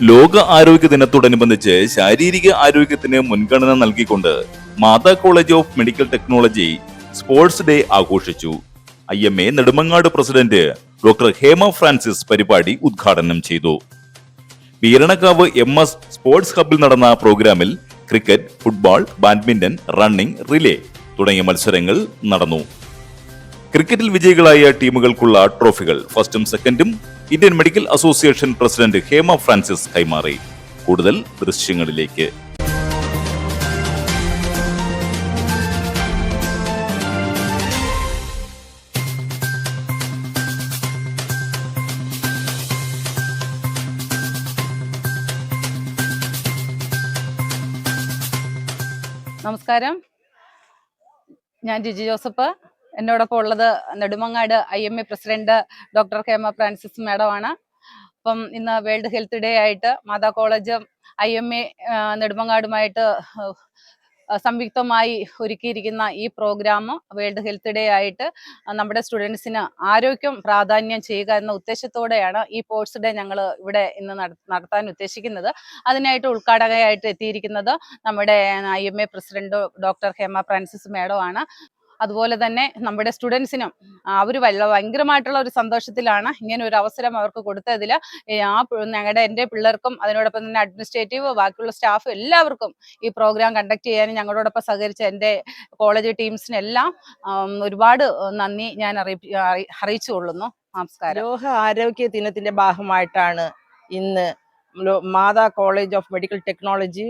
ലോക ആരോഗ്യ ദിനത്തോടനുബന്ധിച്ച് ശാരീരിക ആരോഗ്യത്തിന് മുൻഗണന നൽകിക്കൊണ്ട് Matha college of medical technology sports day ആഘോഷിച്ചു. I M A Nedumangad president doctor Hema Francis പരിപാടി ഉദ്ഘാടനം ചെയ്തു. വീരണക്കാവ് എം എസ് സ്പോർട്സ് ഹബിൽ നടന്ന പ്രോഗ്രാമിൽ cricket football badminton running relay തുടങ്ങിയ മത്സരങ്ങൾ നടന്നു. ക്രിക്കറ്റിൽ വിജയികളായ ടീമുകൾക്കുള്ള ട്രോഫികൾ. ഫസ്റ്റും സെക്കൻഡും Indian medical association president Hema Francis കൈമാറി. കൂടുതൽ ദൃശ്യങ്ങളിലേക്ക്. നമസ്കാരം. ഞാൻ ജിജി ജോസഫ്. എന്നോടൊപ്പം ഉള്ളത് Nedumangad I M A president doctor Hema Francis മാഡമാണ്. അപ്പം ഇന്ന് വേൾഡ് ഹെൽത്ത് ഡേ ആയിട്ട് Matha college I M A നെടുമങ്ങാടുമായിട്ട് സംയുക്തമായി ഒരുക്കിയിരിക്കുന്ന ഈ പ്രോഗ്രാം വേൾഡ് ഹെൽത്ത് ഡേ ആയിട്ട് നമ്മുടെ സ്റ്റുഡൻസിന് ആരോഗ്യം പ്രാധാന്യം ചെയ്യുക എന്ന ഉദ്ദേശത്തോടെയാണ് ഈ സ്പോർട്സ് ഡേ ഞങ്ങൾ ഇവിടെ ഇന്ന് നടത്താൻ ഉദ്ദേശിക്കുന്നത്. അതിനായിട്ട് ഉദ്ഘാടകയായിട്ട് എത്തിയിരിക്കുന്നത് നമ്മുടെ I M A president doctor Hema Francis madam ആണ് അതുപോലെ തന്നെ നമ്മുടെ സ്റ്റുഡൻസിനും അവർ ഭയങ്കരമായിട്ടുള്ള ഒരു സന്തോഷത്തിലാണ് ഇങ്ങനെ ഒരു അവസരം അവർക്ക് കൊടുത്തതിൽ. ആ ഞങ്ങളുടെ എന്റെ പിള്ളേർക്കും അതിനോടൊപ്പം തന്നെ അഡ്മിനിസ്ട്രേറ്റീവ് ബാക്കിയുള്ള സ്റ്റാഫ് എല്ലാവർക്കും ഈ പ്രോഗ്രാം കണ്ടക്ട് ചെയ്യാനും ഞങ്ങളോടൊപ്പം സഹകരിച്ച എന്റെ കോളേജ് ടീംസിനെല്ലാം ഒരുപാട് നന്ദി ഞാൻ അറിയിപ്പി അറിയിച്ചു കൊള്ളുന്നു നമസ്കാരം. ലോക ആരോഗ്യ ദിനത്തിന്റെ ഭാഗമായിട്ടാണ് ഇന്ന് Matha college of medical technology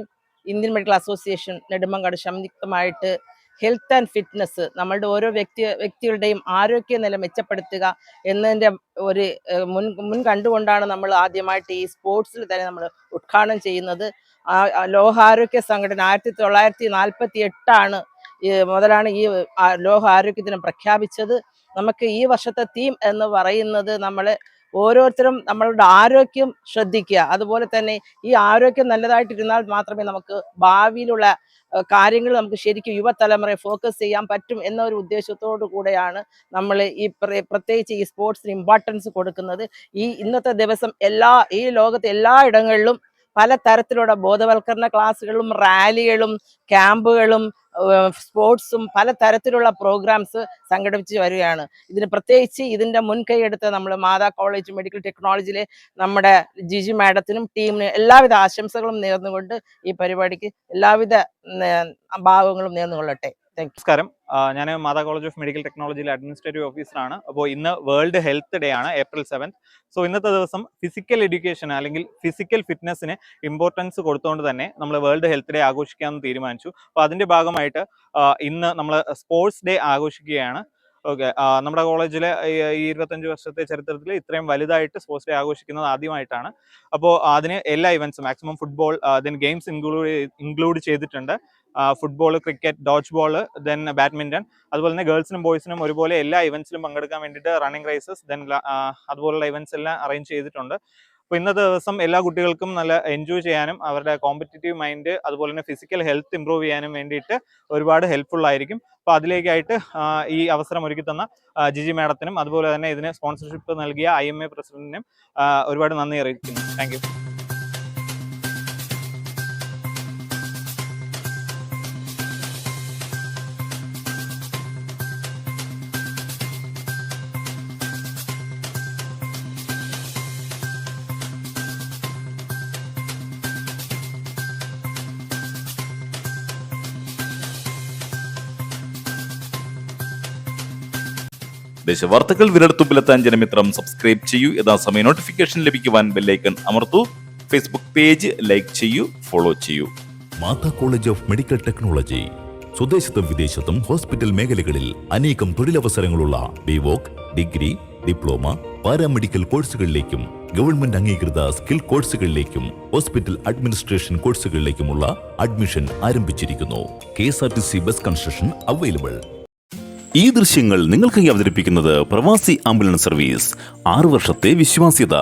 Indian medical association Nedumangad സംയുക്തമായിട്ട് health and fitness നമ്മളുടെ ഓരോ വ്യക്തി വ്യക്തികളുടെയും ആരോഗ്യ നില മെച്ചപ്പെടുത്തുക എന്നതിന്റെ ഒരു മുൻ മുൻ കണ്ടുകൊണ്ടാണ് നമ്മൾ ആദ്യമായിട്ട് ഈ സ്പോർട്സിൽ തന്നെ നമ്മൾ ഉദ്ഘാടനം ചെയ്യുന്നത്. ലോകാരോഗ്യ സംഘടന ആയിരത്തി തൊള്ളായിരത്തി നാൽപ്പത്തി എട്ടാണ് മുതലാണ് ഈ ആ ലോക ആരോഗ്യ ദിനം പ്രഖ്യാപിച്ചത്. നമുക്ക് ഈ വർഷത്തെ തീം എന്ന് പറയുന്നത് നമ്മൾ ഓരോരുത്തരും നമ്മളുടെ ആരോഗ്യം ശ്രദ്ധിക്കുക. അതുപോലെ തന്നെ ഈ ആരോഗ്യം നല്ലതായിട്ടിരുന്നാൽ മാത്രമേ നമുക്ക് ഭാവിയിലുള്ള കാര്യങ്ങൾ നമുക്ക് ശരിക്കും യുവതലമുറയെ ഫോക്കസ് ചെയ്യാൻ പറ്റും എന്ന ഒരു ഉദ്ദേശത്തോടു കൂടെയാണ് നമ്മൾ ഈ പ്രത്യേകിച്ച് ഈ സ്പോർട്സിന് ഇമ്പോർട്ടൻസ് കൊടുക്കുന്നത്. ഈ ഇന്നത്തെ ദിവസം എല്ലാ ഈ ലോകത്തെ എല്ലാ ഇടങ്ങളിലും പല തരത്തിലുള്ള ബോധവൽക്കരണ ക്ലാസ്സുകളും റാലികളും ക്യാമ്പുകളും സ്പോർട്സും പല തരത്തിലുള്ള പ്രോഗ്രാംസ് സംഘടിപ്പിച്ച് വരികയാണ്. ഇതിന് പ്രത്യേകിച്ച് ഇതിന്റെ മുൻകൈ എടുത്ത് നമ്മൾ മാതാ കോളേജ് മെഡിക്കൽ ടെക്നോളജിയിലെ നമ്മുടെ ജിജി മാഡത്തിനും ടീമിനും എല്ലാവിധ ആശംസകളും നേർന്നുകൊണ്ട് ഈ പരിപാടിക്ക് എല്ലാവിധ ഭാഗങ്ങളും നേർന്നുകൊള്ളട്ടെ. നമസ്കാരം. ഞാൻ മാതാ കോളേജ് ഓഫ് മെഡിക്കൽ ടെക്നോളജിയിലെ അഡ്മിനിസ്ട്രേറ്റീവ് ഓഫീസറാണ്. അപ്പോൾ ഇന്ന് വേൾഡ് ഹെൽത്ത് ഡേ ആണ് ഏപ്രിൽ സെവൻത്. സോ ഇന്നത്തെ ദിവസം ഫിസിക്കൽ എഡ്യൂക്കേഷൻ അല്ലെങ്കിൽ ഫിസിക്കൽ ഫിറ്റ്നസ്സിന് ഇമ്പോർട്ടൻസ് കൊടുത്തുകൊണ്ട് തന്നെ നമ്മൾ വേൾഡ് ഹെൽത്ത് ഡേ ആഘോഷിക്കാമെന്ന് തീരുമാനിച്ചു. അപ്പോൾ അതിന്റെ ഭാഗമായിട്ട് ഇന്ന് നമ്മൾ സ്പോർട്സ് ഡേ ആഘോഷിക്കുകയാണ്. ഓക്കെ നമ്മുടെ കോളേജിലെ ഈ ഇരുപത്തഞ്ച് വർഷത്തെ ചരിത്രത്തിൽ ഇത്രയും വലുതായിട്ട് സ്പോർട്സ് ഡേ ആഘോഷിക്കുന്നത് ആദ്യമായിട്ടാണ്. അപ്പോൾ അതിന് എല്ലാ ഇവൻസും maximum football then games include include ചെയ്തിട്ടുണ്ട്. Football cricket dodge ball then badminton അതുപോലെ തന്നെ ഗേൾസിനും ബോയ്സിനും ഒരുപോലെ എല്ലാ ഇവൻസിലും പങ്കെടുക്കാൻ വേണ്ടിയിട്ട് റണ്ണിങ് റേസസ് ദെൻ അതുപോലുള്ള ഇവൻസ് എല്ലാം അറേഞ്ച് ചെയ്തിട്ടുണ്ട്. അപ്പോൾ ഇന്നത്തെ ദിവസം എല്ലാ കുട്ടികൾക്കും നല്ല എൻജോയ് ചെയ്യാനും അവരുടെ കോമ്പറ്റേറ്റീവ് മൈൻഡ് അതുപോലെ തന്നെ ഫിസിക്കൽ ഹെൽത്ത് ഇമ്പ്രൂവ് ചെയ്യാനും വേണ്ടിയിട്ട് ഒരുപാട് ഹെൽപ്ഫുൾ ആയിരിക്കും. അപ്പോൾ അതിലേക്കായിട്ട് ഈ അവസരം ഒരുക്കി തന്ന ജിജി മാഡത്തിനും അതുപോലെ തന്നെ ഇതിന് സ്പോൺസർഷിപ്പ് നൽകിയ ഐ എം എ പ്രസിഡന്റിനും ഒരുപാട് നന്ദി അറിയിക്കുന്നു. താങ്ക് ദേശവാർത്തകൾ വിരൽത്തുമ്പിലെത്താൻ ജനമിത്രം സബ്സ്ക്രൈബ് ചെയ്യൂ. യഥാസമയം നോട്ടിഫിക്കേഷൻ ലഭിക്കുവാൻ ബെല്ലൈക്കൺ അമർത്തു. ഫേസ്ബുക്ക് പേജ് ലൈക്ക് ചെയ്യൂ ഫോളോ ചെയ്യൂ. Matha college of medical technology സ്വദേശത്തും വിദേശത്തും ഹോസ്പിറ്റൽ മേഖലകളിൽ അനേകം തൊഴിലവസരങ്ങളുള്ള ബിവോക് ഡിഗ്രി ഡിപ്ലോമ പാരാമെഡിക്കൽ കോഴ്സുകളിലേക്കും ഗവൺമെന്റ് അംഗീകൃത സ്കിൽ കോഴ്സുകളിലേക്കും ഹോസ്പിറ്റൽ അഡ്മിനിസ്ട്രേഷൻ കോഴ്സുകളിലേക്കുമുള്ള അഡ്മിഷൻ ആരംഭിച്ചിരിക്കുന്നു. K S R T C bus construction available ഈ ദൃശ്യങ്ങൾ നിങ്ങൾക്കായി അവതരിപ്പിക്കുന്നത് പ്രവാസി ആംബുലൻസ് സർവീസ്. ആറു വർഷത്തെ വിശ്വാസ്യത.